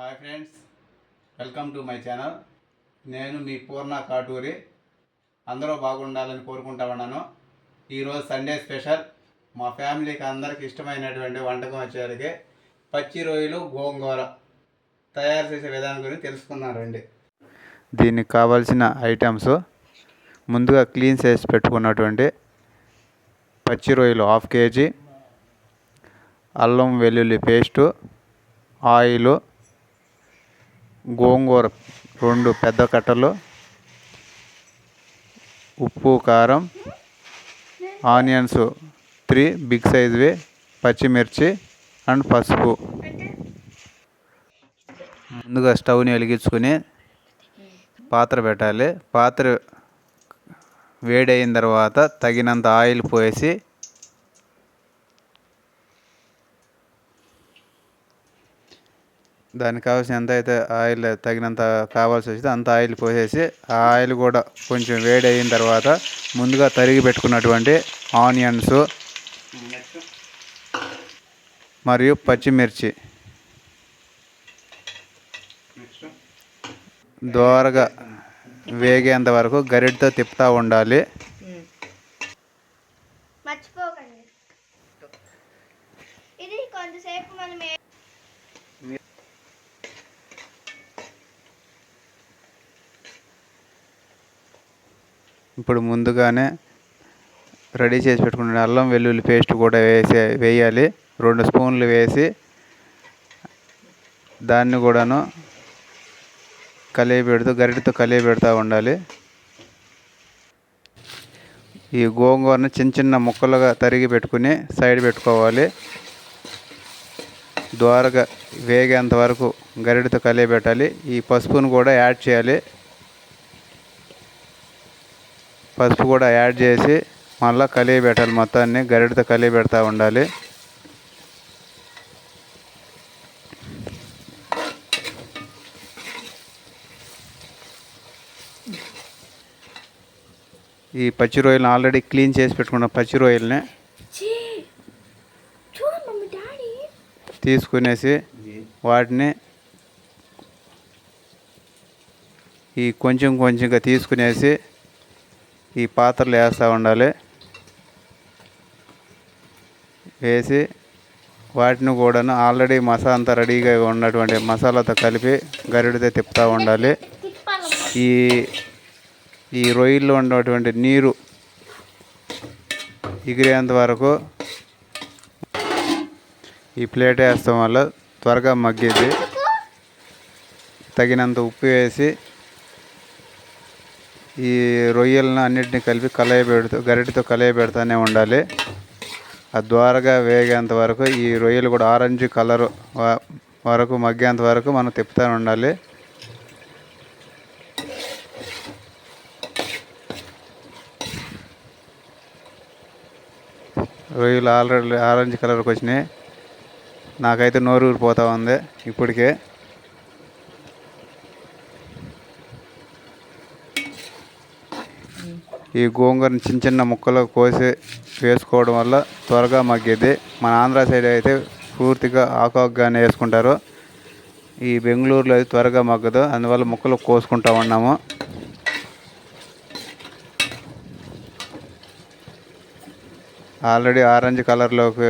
Hi friends welcome to my channel. నేను మీ పూర్ణ కాటూరి. అందరూ బాగుండాలని కోరుకుంటా ఉన్నాను. ఈరోజు సండే స్పెషల్. మా ఫ్యామిలీకి అందరికి ఇష్టమైనటువంటి వంటకం వచ్చేసరికి పచ్చి రొయ్యలు గోంగూర తయారు చేసే విధానం గురించి తెలుసుకున్నారండి రండి. దీనికి కావాల్సిన ఐటమ్స్ ముందుగా క్లీన్ చేసి పెట్టుకున్నటువంటి పచ్చి రొయ్యలు హాఫ్ కేజీ అల్లం వెల్లుల్లి పేస్టు ఆయిలు గోంగూర రెండు పెద్ద కట్టలు ఉప్పు కారం ఆనియన్స్ త్రీ బిగ్ సైజ్వి పచ్చిమిర్చి అండ్ పసుపు. ముందుగా స్టవ్ని వెలిగించుకొని పాత్ర పెట్టాలి. పాత్ర వేడైన తర్వాత తగినంత ఆయిల్ పోసి దానికి కావాల్సిన ఎంత అయితే ఆయిల్ తగినంత కావాల్సి వస్తే అంత ఆయిల్ పోసేసి ఆ ఆయిల్ కూడా కొంచెం వేడి అయిన తర్వాత ముందుగా తరిగి పెట్టుకున్నటువంటి ఆనియన్స్ మరియు పచ్చిమిర్చి. దోరగా వేగేంత వరకు గరిటతో తిప్పుతూ ఉండాలి. మర్చిపోకండి. ఇది కొంతసేపు మనం ఇప్పుడు ముందుగానే రెడీ చేసి పెట్టుకున్న అల్లం వెల్లుల్లి పేస్ట్ కూడా వేసే వేయాలి. రెండు స్పూన్లు వేసి దాన్ని కూడాను కలిగి పెడుతూ గరిటెతో కలిగి పెడతా ఉండాలి. ఈ గోంగూరను చిన్న చిన్న ముక్కలుగా తరిగి పెట్టుకుని సైడ్ పెట్టుకోవాలి. ద్వారగా వేగేంత వరకు గరిటెతో కలిగి పెట్టాలి ఈ పసుపును కూడా యాడ్ చేయాలి. పసుపు కూడా యాడ్ చేసి మళ్ళీ కలిగి పెట్టాలి మొత్తాన్ని గరిటతో కలిగి పెడతా ఉండాలి. ఈ పచ్చి రొయ్యలను ఆల్రెడీ క్లీన్ చేసి పెట్టుకున్న పచ్చి రొయ్యల్ని తీసుకునేసి వాటిని ఈ కొంచెం కొంచెంగా తీసుకునేసి ఈ పాత్రలు వేస్తూ ఉండాలి. వేసి వాటిని కూడాను ఆల్రెడీ మసాలా అంతా రెడీగా ఉన్నటువంటి మసాలాతో కలిపి గరిడితో తిప్పుతూ ఉండాలి. ఈ ఈ రొయ్యల్లో ఉన్నటువంటి నీరు ఎగిరేంత వరకు ఈ ప్లేట్ వేస్తాం వల్ల త్వరగా మగ్గిద్ది. తగినంత ఉప్పు వేసి ఈ రొయ్యలను అన్నిటిని కలిపి కలయ పెడుతూ గరిటెతో కలయ పెడుతూనే ఉండాలి. ఆ ద్వారగా వేగేంత వరకు ఈ రొయ్యలు కూడా ఆరెంజ్ కలర్ వరకు మగ్గేంత వరకు మనం తిప్పుతూ ఉండాలి. రొయ్యలు ఆల్రెడీ ఆరెంజ్ కలర్కి వచ్చినాయి. నాకైతే నోరు ఊరిపోతూ ఉంది ఇప్పటికే. ఈ గోంగూరని చిన్న చిన్న ముక్కలు కోసి వేసుకోవడం వల్ల త్వరగా మగ్గిద్ది. మన ఆంధ్ర సైడ్ అయితే పూర్తిగా ఆకుగానే వేసుకుంటారు. ఈ బెంగళూరులో అయితే త్వరగా మగ్గదు. అందువల్ల ముక్కలు కోసుకుంటా ఉన్నాము. ఆల్రెడీ ఆరెంజ్ కలర్లోకి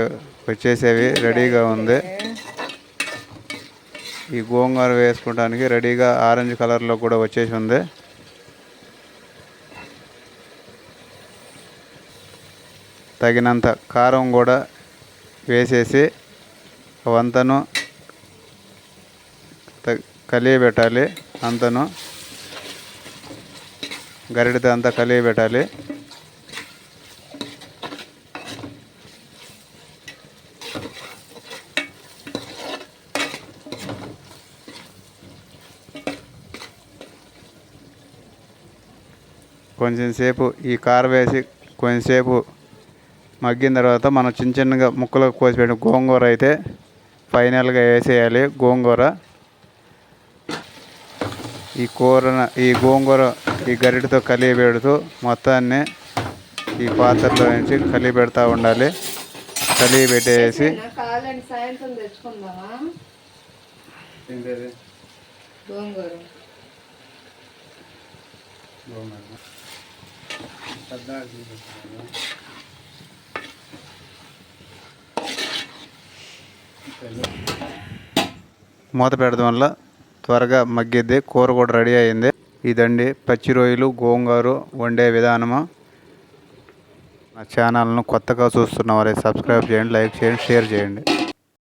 వచ్చేసేవి రెడీగా ఉంది. ఈ గోంగూర వేసుకోవడానికి రెడీగా ఆరెంజ్ కలర్లో కూడా వచ్చేసి ఉంది. తగినంత కారం కూడా వేసేసి అవంతను కలియబెట్టాలి. అంతను గరిటతో అంతా కలియబెట్టాలి. కొంచెం సేపు ఈ కారం వేసి కొంచెంసేపు మగ్గిన తర్వాత మనం చిన్న చిన్నగా ముక్కలు కోసి పెట్టిన గోంగూర అయితే ఫైనల్గా వేసేయాలి. గోంగూర. ఈ కూరన ఈ గోంగూర ఈ గరిటతో కలిగి పెడుతూ మొత్తాన్ని ఈ పాత్రలో నుంచి కలిగి పెడతా ఉండాలి కలిగి పెట్టేసి గోంగూర గోంగూర పెద్ద మూత పెడడం వల్ల త్వరగా మగ్గిద్ది. కూర కూడా రెడీ అయింది. ఇదండి పచ్చి రొయ్యలు గోంగూర వండే విధానము. నా ఛానల్ను కొత్తగా చూస్తున్న వారే సబ్స్క్రైబ్ చేయండి లైక్ చేయండి షేర్ చేయండి.